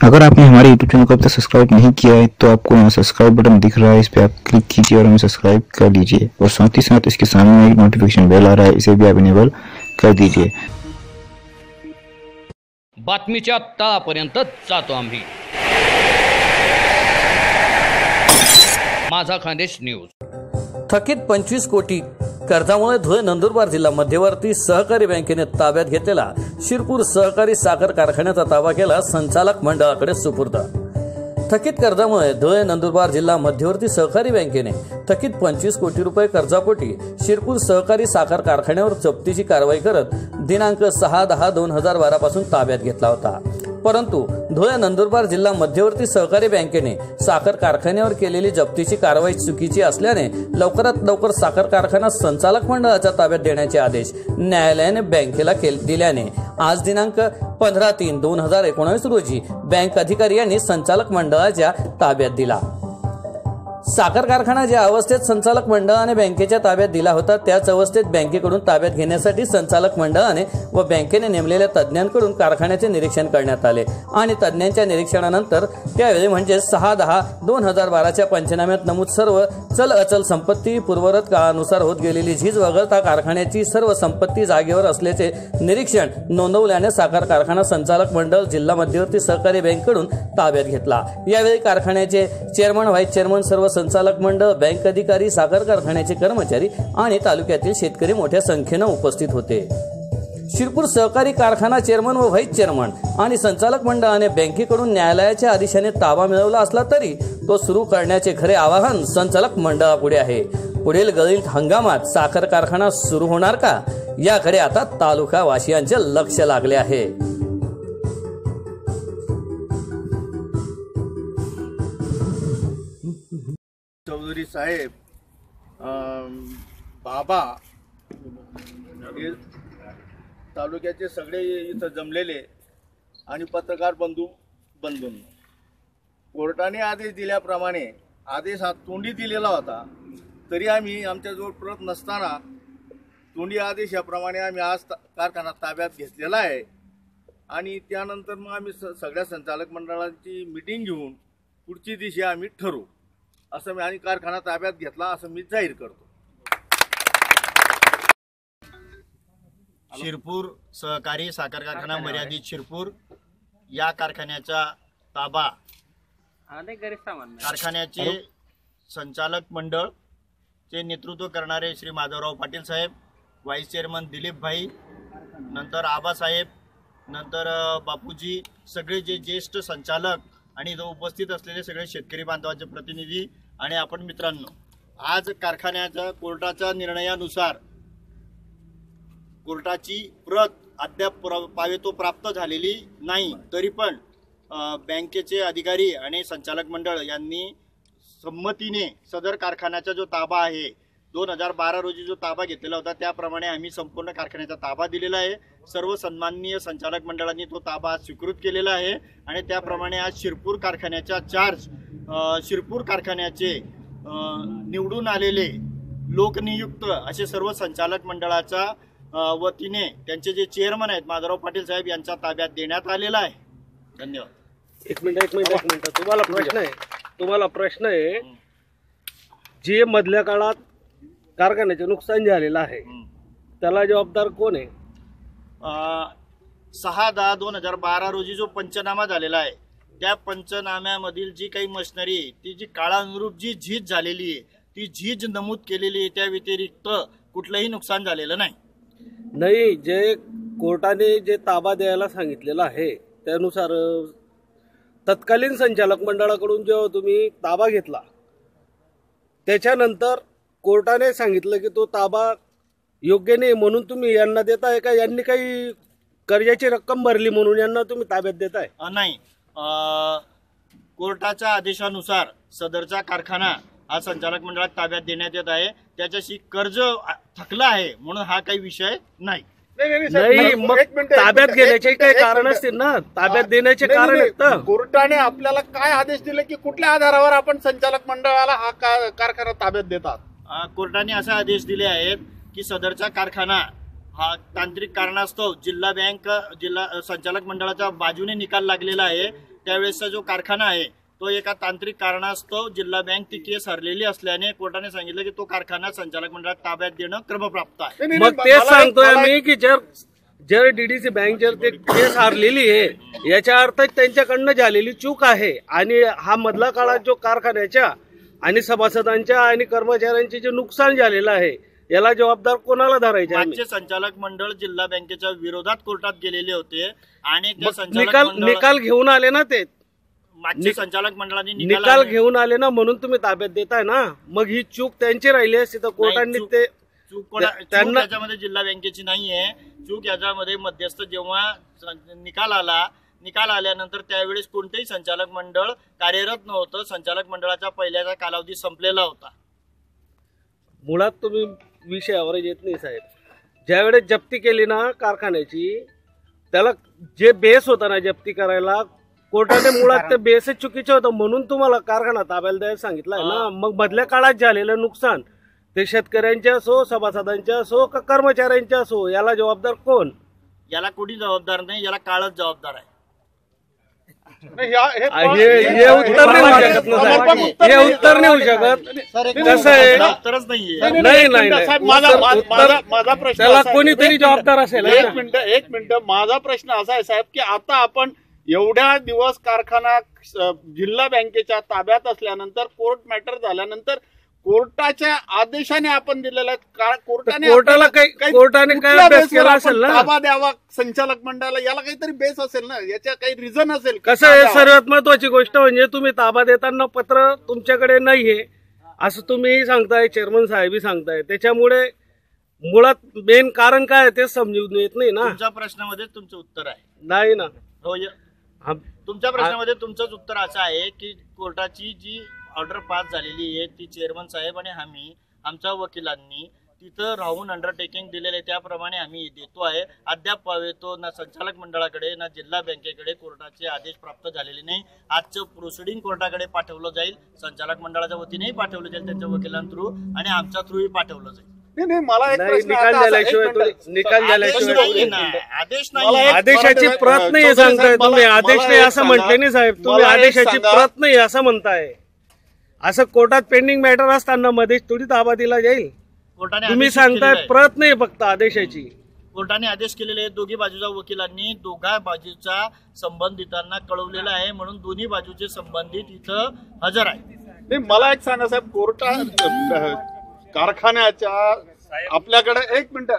अगर आपने हमारे यूट्यूब चैनल को अब तक सब्सक्राइब नहीं किया है तो आपको यहाँ सब्सक्राइब बटन दिख रहा है इस पर आप क्लिक कीजिए और हमें सब्सक्राइब कर लीजिए। और साथ ही साथ इसके सामने एक नोटिफिकेशन बेल आ रहा है इसे भी आप इनेबल कर दीजिए। बातमीच्या तळापर्यंत जातो आम्ही। माझा खानदेश न्यूज़। थकीत पंचवीस कोटी कर्जामुळे धुळे नंदुरबार जिल्हा मध्यवर्ती सहकारी बँकेने ताब्यात घेतलेला शिरपूर सहकारी साखर कारखान्याचा ताबा केला संचालक मंडळाकडे सुपूर्द. थकीत कर्जामुळे धुळे नंदुरबार जिल्हा मध्यवर्ती सहकारी बँकेने थकीत पंचवीस कोटी रुपये कर्जापोटी शिरपूर सहकारी साखर कारखान्यावर जप्तीची कारवाई करत दिनांक सहा दहा दोन हजार बारा पासून ताब्यात घेतला होता. परंतु धुळे नंदुरबार जिल्हा मध्यवर्ती सहकारी बँकेने साखर कारखान्यावर केलेली जप्तीची कारवाई चुकीची असल्याने लवकरात लवकर साखर कारखाना संचालक मंडळाच्या ताब्यात देण्याचे आदेश न्यायालयाने बँकेला केल दिल्याने. आज दिनांक पंधरा तीन दोन हजार एकोणावीस रोजी बँक अधिकारी यांनी संचालक मंडळाच्या ताब्यात दिला. साखर कारखाना ज्या अवस्थेत संचालक मंडळाने बँकेच्या ताब्यात दिला होता त्याच अवस्थेत बँकेकडून ताब्यात घेण्यासाठी संचालक मंडळाने व बँकेने नेमलेल्या तज्ज्ञांकडून कारखान्याचे निरीक्षण करण्यात आले. आणि तज्ज्ञांच्या निरीक्षणानंतर त्यावेळी म्हणजे सहा दहा दोन हजार बाराच्या पंचनाम्यात नमूद सर्व चल अचल संपत्ती पूर्वरत काळानुसार होत गेलेली झीज वगळता कारखान्याची सर्व संपत्ती जागेवर असल्याचे निरीक्षण नोंदवल्याने साखर कारखाना संचालक मंडळ जिल्हा मध्यवर्ती सहकारी बँकेकडून ताब्यात घेतला. यावेळी कारखान्याचे चेअरमन व्हाईस चेअरमन सर्व संचालक मंडळ बँक अधिकारी साखर कारखान्याचे कर्मचारी आणि तालुक्यातील शेतकरी मोठ्या संख्येनं उपस्थित होते. शिरपूर सहकारी कारखाना चेअरमन व व्हाईस चेअरमन आणि संचालक मंडळाने बँकेकडून न्यायालयाच्या आदेशाने ताबा मिळवला असला तरी तो सुरू करण्याचे खरे आवाहन संचालक मंडळापुढे आहे. पुढील गळीत हंगामात साखर कारखाना सुरू होणार का? याकडे आता तालुका वासियांचे लक्ष लागले आहे. चौधरी साहेब बाबा हे तालुक्याचे सगळे इथं जमलेले आणि पत्रकार बंधू बंधून. कोर्टाने आदेश दिल्याप्रमाणे आदेश हा तोंडी दिलेला होता. तरी आम्ही आमच्याजवळ प्रत नसताना तोंडी आदेशाप्रमाणे आम्ही आज ता- कारखाना ताब्यात घेतलेला आहे. आणि त्यानंतर मग आम्ही स सगळ्या संचालक मंडळाची मिटिंग घेऊन पुढची दिशा आम्ही ठरवू. असं मी आणि कारखाना ताब्यात घेतला असं मी जाहीर करतो. शिरपूर सहकारी साखर कारखाना मर्यादित शिरपूर या कारखान्याचा ताबा कारखान्याचे संचालक मंडळ चे नेतृत्व करणारे श्री माधवराव पाटील साहेब व्हाईस चेअरमन दिलीप भाई नंतर आबासाहेब नंतर बापूजी सगळे जे ज्येष्ठ संचालक आणि इथं उपस्थित असलेले सगळे शेतकरी बांधवाचे प्रतिनिधी आणि आपण मित्रांनो आज कारखान्याच्या कोर्टाच्या निर्णयानुसार कोर्टाची प्रत अद्याप प्र- पावेतो प्राप्त झालेली नाही. तरी पण बँकेचे अधिकारी आणि संचालक मंडळ यांनी संमतीने सदर कारखान्याचा जो ताबा आहे दोन हजार बारा रोजी जो ताबा घेतलेला होता त्याप्रमाणे आम्ही संपूर्ण कारखान्याचा ताबा दिलेला आहे. सर्व सन्माननीय संचालक मंडळांनी तो ताबा आज स्वीकृत केलेला आहे. आणि त्याप्रमाणे आज शिरपूर कारखान्याचा चार्ज शिरपूर कारखान्याचे निवडून आलेले लोकनियुक्त असे सर्व संचालक मंडळाचा अ, वतीने त्यांचे जे चेअरमन आहेत माधवराव पाटील साहेब यांच्या ताब्यात देण्यात आलेला आहे. धन्यवाद. एक मिनिट एक मिनिट एक मिनिट. तुम्हाला प्रश्न आहे. तुम्हाला प्रश्न आहे. जे मधल्या काळात कारखान्याचे नुकसान झालेलं आहे. त्याला जबाबदार कोण आहे? अ, सहा दहा दोन हजार बारा रोजी जो पंचनामा झालेला आहे त्या पंचनाम्यामधील जी काही मशिनरी आहे ती जी काळानुरूप जी झीज झालेली आहे ती झीज नमूद केलेली आहे त्या व्यतिरिक्त कुठलंही नुकसान झालेलं नाही. नाही जे कोर्टाने जे ताबा द्यायला सांगितलेला आहे त्यानुसार अ, तत्कालीन संचालक मंडळाकडून जेव्हा तुम्ही ताबा घेतला त्याच्यानंतर कोर्टाने सांगितलं की तो ताबा योग्य नाही म्हणून तुम्ही यांना देताय का? यांनी काही कर्जाची रक्कम भरली म्हणून यांना तुम्ही ताब्यात देताय? अ, नाही. अ, कोर्टाच्या आदेशानुसार सदरचा कारखाना हा संचालक मंडळात ताब्यात देण्यात येत आहे. त्याच्याशी कर्ज अ, थकलं आहे म्हणून हा काही विषय नाही. नाही मग ताब्यात घेण्याचे काही कारण असतील ना? ताब्यात देण्याचे कारण आहेत ना? कोर्टाने आपल्याला काय आदेश दिले की कुठल्या आधारावर आपण संचालक मंडळाला हा का- कारखाना ताब्यात देतात? कोर्टाने असे आदेश दिले आहेत की सदरचा कारखाना हा तांत्रिक कारणास्तव जिल्हा बँक जिल्हा संचालक मंडळाच्या बाजूने निकाल लागलेला आहे. त्यावेळेसचा जो कारखाना आहे तो एका तांत्रिक कारणास्तव जिल्हा बँक ती केस हरलेली असल्याने कोर्टाने सांगितलं की तो कारखाना संचालक मंडळात ताब्यात देणं क्रमप्राप्त आहे. मग तेच मला- सांगतोय आम्ही की जर जर डीडीसी बँक जर ते केस हारलेली आहे याच्या अर्थ त्यांच्याकडनं झालेली चूक आहे आणि हा मधला काळात जो कारखान्याच्या आणि सभासदांच्या आणि कर्मचाऱ्यांचे जे नुकसान झालेलं आहे याला जबाबदार कोणाला धरायचे आम्ही? मागचे संचालक मंडळ जिल्हा बँकेच्या विरोधात कोर्टात गेलेले होते आणि त्या मग संचालक निकाल मंडळ निकाल घेऊन आले ना ते? मागचे संचालक मंडळाने निकाल घेऊन आले ना म्हणून तुम्ही ताब्यात देताय ना? मग ही चूक त्यांची राहिली असती तर कोर्टाने चूक- ते चूक कोणा- त्या- चूक त्यांना- याच्यामध्ये जिल्हा बँकेची नाहीये. चूक याच्यामध्ये मध्यस्थ जेव्हा स- निकाल आला निकाल आल्यानंतर त्यावेळेस कोणतेही संचालक मंडळ कार्यरत नव्हतं. संचालक मंडळाचा पहिल्याचा कालावधी संपलेला होता. मुळात तुम्ही विषयावर येत नाही साहेब. ज्यावेळेस जप्ती केली ना कारखान्याची त्याला जे बेस होता ना जप्ती करायला कोर्टाने मुळात ते बेसच चुकीचे होतं म्हणून तुम्हाला कारखाना ताब्याला द्यायला सांगितलंय ना. मग मधल्या काळात झालेलं नुकसान ते शेतकऱ्यांचे असो सभासदांचे असो का कर्मचाऱ्यांचे असो याला जबाबदार कोण? याला कोणी जबाबदार नाही याला काळच जबाबदार आहे. हे- हे हे उत्तर नाही होऊ शकत ना साहेब हे. उत्तर नाही होऊ शकत कसं आहे उत्तरच नाहीये नाही, नाही. माझा प्रश्न त्याला असा आहे- कोणीतरी एक जबाबदार असेल एक? मिनिट एक मिनिट माझा प्रश्न असा आहे साहेब की आता आपण एवढ्या दिवस कारखाना जिल्हा बँकेच्या ताब्यात असल्यानंतर कोर्ट मॅटर झाल्यानंतर कोर्टाच्या आदेशाने आपण दिलेला आहे. का- कोर्टाने कोर्टाला काही- काही- कोर्टाने काय अभ्यास केला असेल ना? ताबा द्यावा संचालक मंडळाला याला काहीतरी बेस असेल ना? याच्या काही रिझन असेल. कसं आहे सर्वात महत्वाची गोष्ट म्हणजे तुम्ही ताबा देताना पत्र तुमच्याकडे नाहीये. असं तुम्ही सांगताय चेअरमन साहेबही सांगताय. त्याच्यामुळे मुळात मेन कारण काय आहे ते समजून येत नाही ना? तुमच्या प्रश्नामध्ये तुमचं उत्तर आहे. नाही ना. हो. तुमच्या प्रश्नामध्ये तुमचंच उत्तर असं आहे की कोर्टाची जी ऑर्डर पास झालेली आहे. ती चेअरमन साहेब आणि आम्ही आमच्या वकिलांनी तिथं राहून अंडरटेकिंग दिलेले आहे. त्याप्रमाणे आम्ही देतो आहे. अद्याप पावेतो ना संचालक मंडळाकडे ना जिल्हा बँकेकडे कोर्टाचे आदेश प्राप्त झालेले नाही. आजचं प्रोसिडिंग कोर्टाकडे पाठवलं जाईल. संचालक मंडळाच्या वतीनेही पाठवलं जाईल त्यांच्या वकिलां थ्रू आणि आमच्या थ्रूही पाठवलं जाईल. नाही नाही मला एक प्रश्न निकाल झाल्याशिवाय आदेश झाल्याशिवाय नाही आदेशाची प्रत नाही सांगताय तुम्ही. आदेश नाही असं. म्हटले नाही साहेब. तुम्ही आदेशाची. प्रत नाही असं म्हणताय. असं कोर्टात पेंडिंग मॅटर असताना मध्येच थोडी ताबा दिला जाईल कोर्टाने तुम्ही आदेश सांगताय केलेला आहे. प्रत नाही फक्त आदेशाची. कोर्टाने आदेश केलेले आहेत. दोघी बाजूच्या वकिलांनी दोघा बाजूचा संबंधितांना कळवलेला आहे म्हणून दोन्ही बाजूचे संबंधित इथं हजर आहे नाही मला एक सांगा साहेब कोर्टा कारखान्याच्या आपल्याकडे एक मिनिट.